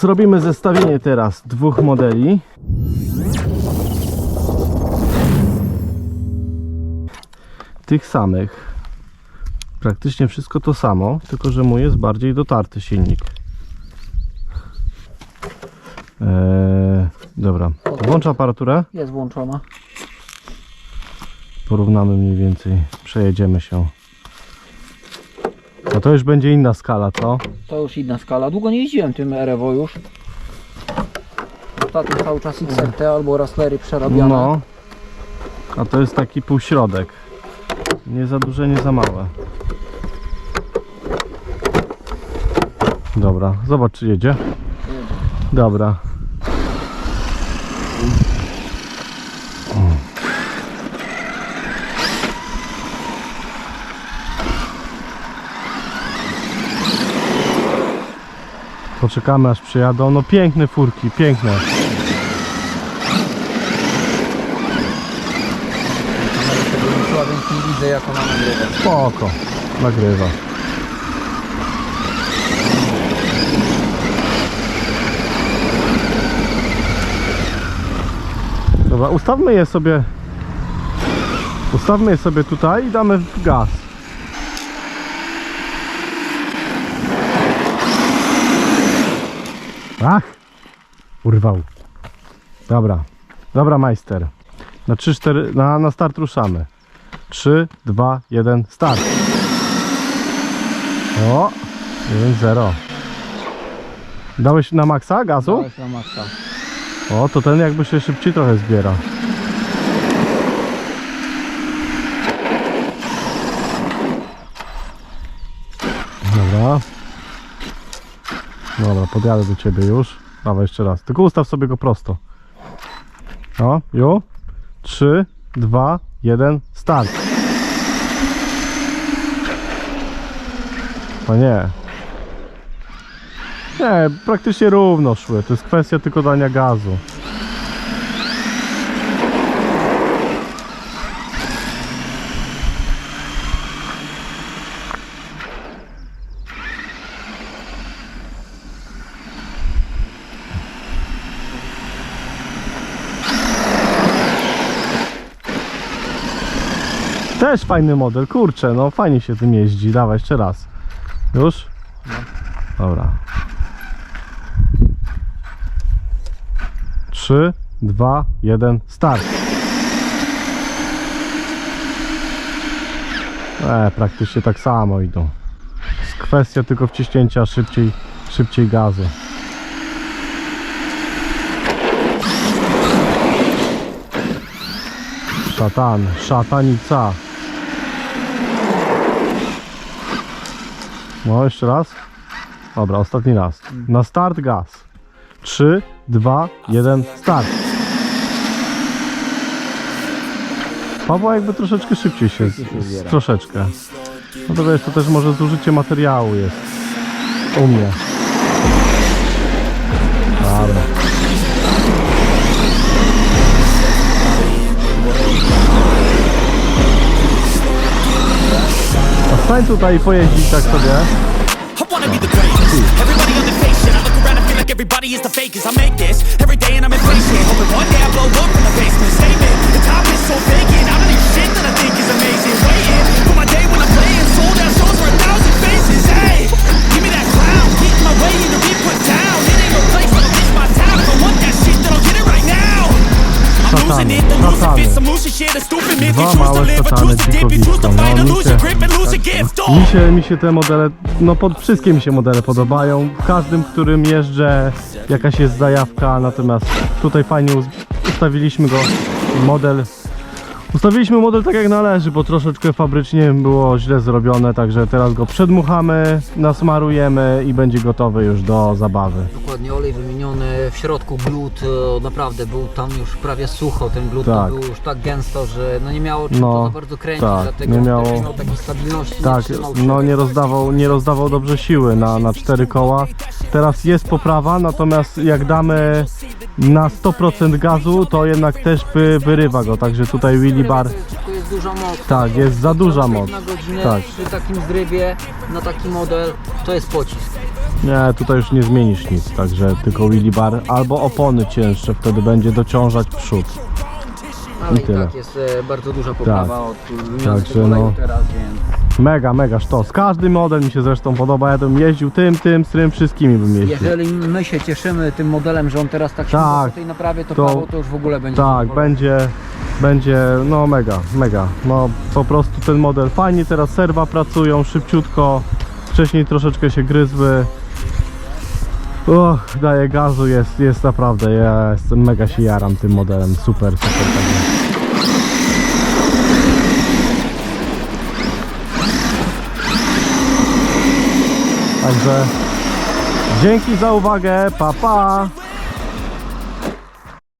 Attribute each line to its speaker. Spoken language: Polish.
Speaker 1: Zrobimy zestawienie teraz dwóch modeli. Tych samych. Praktycznie wszystko to samo, tylko że mój jest bardziej dotarty silnik. Eee, dobra, włącz aparaturę.
Speaker 2: Jest włączona.
Speaker 1: Porównamy mniej więcej, przejedziemy się. No to już będzie inna skala, co?
Speaker 2: To już inna skala. Długo nie jeździłem tym Erevo już. Ostatnio cały czas XRT albo Raspberry przerabiane.
Speaker 1: No. A to jest taki półśrodek. Nie za duże, nie za małe. Dobra, zobacz czy jedzie. Dobra. Poczekamy aż przyjadą. No piękne furki, piękne.
Speaker 2: Włączyła, więc nie widzę jak ona nagrywa.
Speaker 1: Spoko, nagrywa. Dobra, ustawmy je sobie. Ustawmy je sobie tutaj i damy w gaz. Ach! Urwał. Dobra. Dobra, majster. Na 3-4, na, na start ruszamy. 3, 2, 1, start. O, 1, 0. Dałeś na maksa gazu?
Speaker 2: Dałeś na maksa.
Speaker 1: O, to ten jakby się szybciej trochę zbiera. Dobra. Dobra, podjadę do ciebie już. Dawaj jeszcze raz. Tylko ustaw sobie go prosto. O, już. 3, 2, 1, start. O nie. Nie, praktycznie równo szły. To jest kwestia tylko dania gazu. Też fajny model, kurczę, no fajnie się tym jeździ. Dawaj jeszcze raz. Już? Dobra. 3, 2, 1, start. E, praktycznie tak samo idą. Jest kwestia tylko wciśnięcia szybciej, szybciej gazu. Szatan, szatanica. No, jeszcze raz. Dobra, ostatni raz. Na start gaz. 3, 2, 1, start. Pawła jakby troszeczkę szybciej się,
Speaker 2: zbiera.
Speaker 1: troszeczkę. No to wiesz, to też może zużycie materiału jest. U mnie. Dobra. Stań tutaj pojeździć tak sobie.
Speaker 3: Everybody and is the fakest. I make this every day and I'm impatient. Hoping one day I blow up in the basement. Statement. The top is so vacant. I don't hear shit that I think is amazing. Waiting for my day when I'm playing sold out shows for a thousand faces. Hey, give me that crown. Keep my way in to be put down. It ain't no place that'll reach my town. If I want that shit, then I'll get it right now. I'm losing it, the losing fit, some losing shit. You
Speaker 1: Dwa małe szatany
Speaker 3: fight
Speaker 1: No, mi się, mi się, mi się te modele, no pod wszystkie mi się modele podobają. W każdym, którym jeżdżę, jakaś jest zajawka, natomiast tutaj fajnie ustawiliśmy go model. Ustawiliśmy model tak jak należy, bo troszeczkę fabrycznie było źle zrobione, także teraz go przedmuchamy, nasmarujemy i będzie gotowy już do zabawy.
Speaker 2: Dokładnie olej wymieniony, w środku glut e, naprawdę był tam już prawie sucho, ten glut
Speaker 1: Tak.
Speaker 2: był już tak gęsto, że no nie miało czym
Speaker 1: No,
Speaker 2: to za bardzo kręcić,
Speaker 1: tak,
Speaker 2: dlatego
Speaker 1: nie
Speaker 2: też
Speaker 1: miało-
Speaker 2: nie miał takiej stabilności,
Speaker 1: Tak,
Speaker 2: nie trzymał się.
Speaker 1: no nie rozdawał, nie rozdawał dobrze siły na, na cztery koła. Teraz jest poprawa, natomiast jak damy na 100% gazu, to jednak też by wyrywa go, także tutaj Willy Bar
Speaker 2: To jest, to jest duża moc.
Speaker 1: Tak, jest za duża moc.
Speaker 2: Na godzinę
Speaker 1: Tak.
Speaker 2: przy takim zrybie, na taki model, to jest pocisk.
Speaker 1: Nie, tutaj już nie zmienisz nic, także tylko Willy Bar albo opony cięższe, wtedy będzie dociążać przód.
Speaker 2: Ale
Speaker 1: I
Speaker 2: i,
Speaker 1: tyle.
Speaker 2: tak jest e, bardzo duża poprawa od
Speaker 1: Także
Speaker 2: wymiany oleju
Speaker 1: no.
Speaker 2: teraz, więc
Speaker 1: Mega, mega sztos. Każdy model mi się zresztą podoba, ja bym jeździł tym, tym, z tym, wszystkimi bym jeździł.
Speaker 2: jeżeli my się cieszymy tym modelem, że on teraz tak się
Speaker 1: Tak.
Speaker 2: po tej naprawie, to,
Speaker 1: To-
Speaker 2: Paweł to już w ogóle będzie
Speaker 1: Tak, będzie, będzie, no mega, mega. No po prostu ten model fajnie, teraz serwa pracują szybciutko, wcześniej troszeczkę się gryzły. Och, daje gazu, jest, jest naprawdę, ja jestem, mega się jaram tym modelem, super, super. Także. Dzięki za uwagę, pa pa!